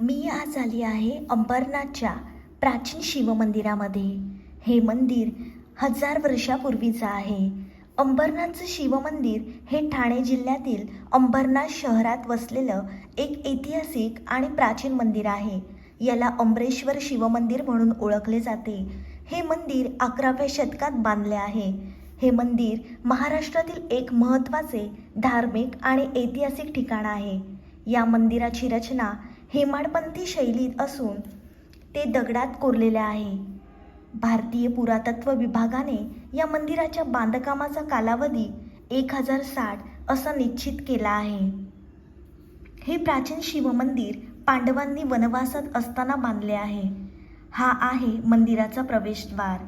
मी आज आली आहे अंबरनाथच्या प्राचीन शिवमंदिरामध्ये. हे मंदिर हजार वर्षापूर्वीचं आहे. अंबरनाथचं शिवमंदिर हे ठाणे जिल्ह्यातील अंबरनाथ शहरात वसलेलं एक ऐतिहासिक आणि प्राचीन मंदिर आहे. याला अमरेश्वर शिवमंदिर म्हणून ओळखले जाते. हे मंदिर अकराव्या शतकात बांधले आहे. हे मंदिर महाराष्ट्रातील एक महत्त्वाचे धार्मिक आणि ऐतिहासिक ठिकाण आहे. या मंदिराची रचना हेमाडपंथी शैलीत असून ते दगडात कोरलेले आहे. भारतीय पुरातत्व विभागाने या मंदिराच्या बांधकामाचा कालावधी एक हजार साठ असा निश्चित केला आहे. हे प्राचीन शिवमंदिर पांडवांनी वनवासात असताना बांधले आहे. हा आहे मंदिराचा प्रवेशद्वार.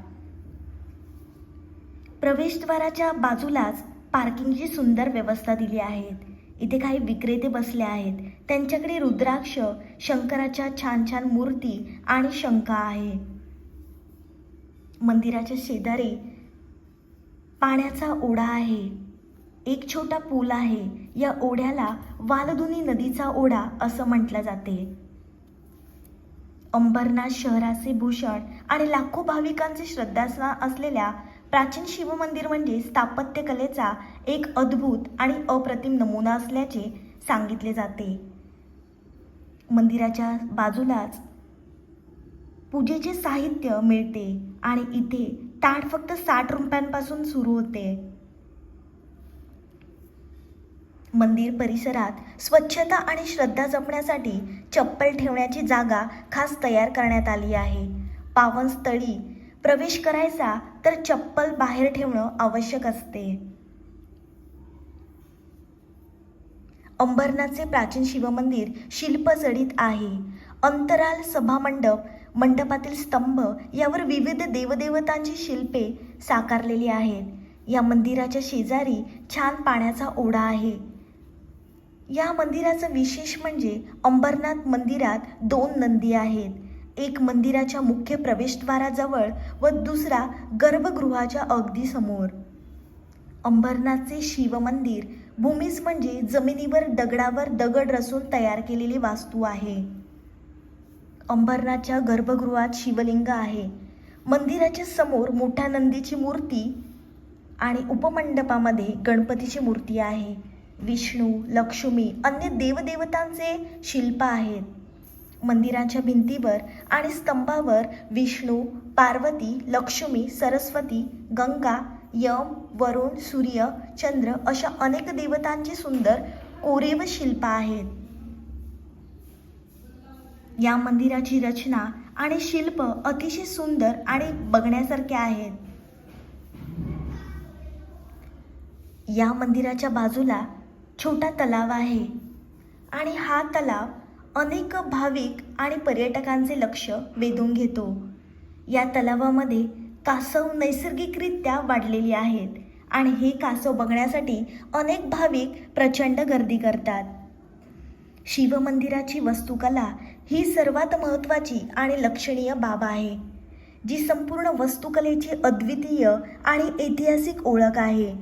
प्रवेशद्वाराच्या बाजूलाच पार्किंगची सुंदर व्यवस्था दिली आहे. इथे काही विक्रेते बसले आहेत. त्यांच्याकडे रुद्राक्ष शंकराच्या छान छान मूर्ती आणि शंका आहे. मंदिराच्या शेजारी पाण्याचा ओढा आहे. एक छोटा पूल आहे. या ओढ्याला वालधुनी नदीचा ओढा असं म्हटलं जाते. अंबरनाथ शहराचे भूषण आणि लाखो भाविकांचे श्रद्धास्थान असलेल्या प्राचीन शिवमंदिर म्हणजे स्थापत्यकलेचा एक अद्भुत आणि अप्रतिम नमुना असल्याचे सांगितले जाते. मंदिराच्या बाजूलाच पूजेचे साहित्य मिळते आणि इथे ताट फक्त साठ रुपयांपासून सुरू होते. मंदिर परिसरात स्वच्छता आणि श्रद्धा जपण्यासाठी चप्पल ठेवण्याची जागा खास तयार करण्यात आली आहे. पावनस्थळी प्रवेश करायचा तर चप्पल बाहेर ठेवणं आवश्यक असते. अंबरनाथचे प्राचीन शिवमंदिर शिल्पजडित आहे. अंतराल सभामंडप मंडपातील स्तंभ यावर विविध देवदेवतांची शिल्पे साकारलेली आहेत. या मंदिराच्या शेजारी छान पाण्याचा ओढा आहे. या मंदिराचं विशेष म्हणजे अंबरनाथ मंदिरात दोन नंदी आहेत. एक मंदिराच्या मुख्य प्रवेशद्वाराजवळ व दुसरा गर्भगृहाच्या अगदी समोर. अंबरनाथचे शिवमंदिर भूमीस म्हणजे जमिनीवर दगडावर दगड रचून तयार केलेली वास्तू आहे. अंबरनाथच्या गर्भगृहात शिवलिंग आहे. मंदिराच्या समोर मोठ्या नंदीची मूर्ती आणि उपमंडपामध्ये गणपतीची मूर्ती आहे. विष्णू लक्ष्मी अन्य देवदेवतांचे शिल्प आहेत. मंदिराच्या भिंतीवर आणि स्तंभावर विष्णू पार्वती लक्ष्मी सरस्वती गंगा यम वरुण सूर्य चंद्र अशा अनेक देवतांची सुंदर कोरेव शिल्प आहेत. या मंदिराची रचना आणि शिल्प अतिशय सुंदर आणि बघण्यासारखे आहेत. या मंदिराच्या बाजूला छोटा तलाव आहे आणि हा तलाव अनेक भाविक आणि पर्यटकांचे लक्ष वेधून घेतो. या तलावामध्ये कासव नैसर्गिकरित्या वाढलेली आहेत आणि हे कासव बघण्यासाठी अनेक भाविक प्रचंड गर्दी करतात. शिवमंदिराची वास्तुकला ही सर्वात महत्त्वाची आणि लक्षणीय बाब आहे जी संपूर्ण वास्तुकलेची अद्वितीय आणि ऐतिहासिक ओळख आहे.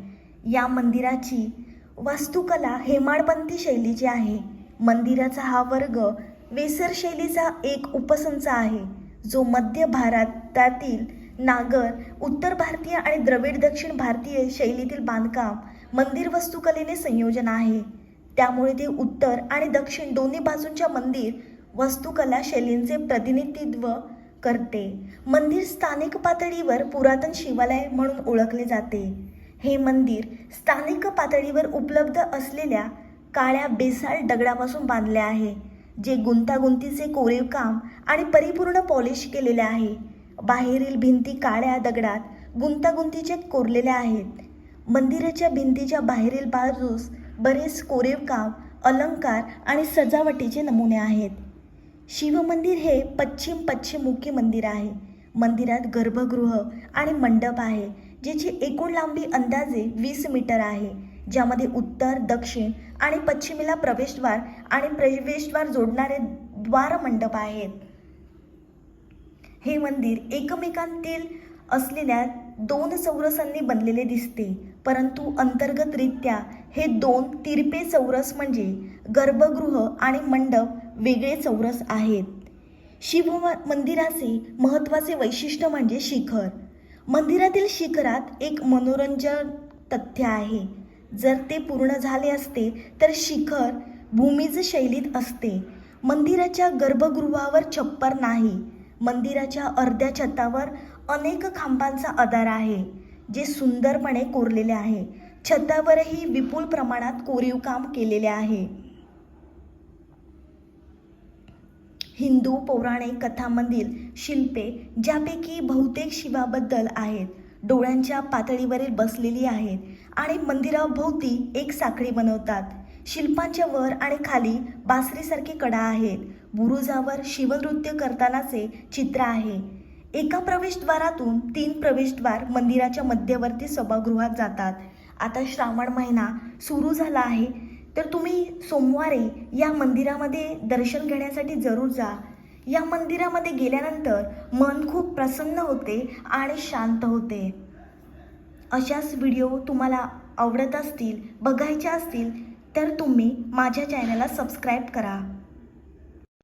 या मंदिराची वास्तुकला हेमाडपंथी शैलीची आहे. मंदिराचा हा वर्ग वेसर शैलीचा एक उपसंच आहे जो मध्य भारतातील नागर उत्तर भारतीय आणि द्रविड दक्षिण भारतीय शैलीतील बांधकाम मंदिर वस्तुकलेने संयोजन आहे. त्यामुळे ते उत्तर आणि दक्षिण दोन्ही बाजूंच्या मंदिर वास्तुकला शैलींचे प्रतिनिधित्व करते. मंदिर स्थानिक पातळीवर पुरातन शिवालय म्हणून ओळखले जाते. हे मंदिर स्थानिक पातळीवर उपलब्ध असलेल्या काळ्या बेसाळ दगडापासून बांधले आहे जे गुंतागुंतीचे कोरीव काम आणि परिपूर्ण पॉलिश केलेले आहे. बाहेरील भिंती काळ्या दगडात गुंतागुंतीचे कोरलेल्या आहेत. मंदिराच्या भिंतीच्या बाहेरील बाजूस बरेच कोरीव काम अलंकार आणि सजावटीचे नमुने आहेत. शिवमंदिर हे पश्चिम पश्चिममुखी मंदिर आहे. मंदिरात गर्भगृह आणि मंडप आहे ज्याची एकूण लांबी अंदाजे वीस मीटर आहे. ज्यामध्ये उत्तर दक्षिण आणि पश्चिमेला प्रवेशद्वार आणि प्रवेशद्वार जोडणारे द्वारमंडप आहेत. हे मंदिर एकमेकांतील असलेल्या दोन चौरसांनी बनलेले दिसते परंतु अंतर्गतरित्या हे दोन तिरपे चौरस म्हणजे गर्भगृह आणि मंडप वेगळे चौरस आहेत. शिव मंदिराचे महत्त्वाचे वैशिष्ट्य म्हणजे शिखर. मंदिरातील शिखरात एक मनोरंजन तथ्य आहे. जर ते पूर्ण झाले असते तर शिखर भूमीज शैलीत असते. मंदिराच्या गर्भगृहावर छप्पर नाही. मंदिराच्या अर्ध्या छतावर अनेक खांबांचा आधार आहे जे सुंदरपणे कोरलेले आहे. छतावरही विपुल प्रमाणात कोरीव काम केलेले आहे. हिंदू पौराणिक कथांमधील शिल्पे ज्यापैकी बहुतेक शिवाबद्दल आहेत. डोळ्यांच्या पातळीवरील बसलेली आहेत आणि मंदिराभोवती एक साखळी बनवतात. शिल्पांच्या वर आणि खाली बासरीसारखी कडा आहेत. बुरुजावर शिवनृत्य करतानाचे चित्र आहे. एका प्रवेशद्वारातून तीन प्रवेशद्वार मंदिराच्या मध्यवर्ती सभागृहात जातात. आता श्रावण महिना सुरू झाला आहे. तर तुम्ही सोमवारी या मंदिरामध्ये दर्शन घेण्यासाठी जरूर जा. या मंदिरामध्ये गेल्यानंतर मन खूप प्रसन्न होते आणि शांत होते. अशाच व्हिडिओ तुम्हाला आवडत असतील बघायच्या असतील तर तुम्ही माझ्या चॅनलला सबस्क्राईब करा.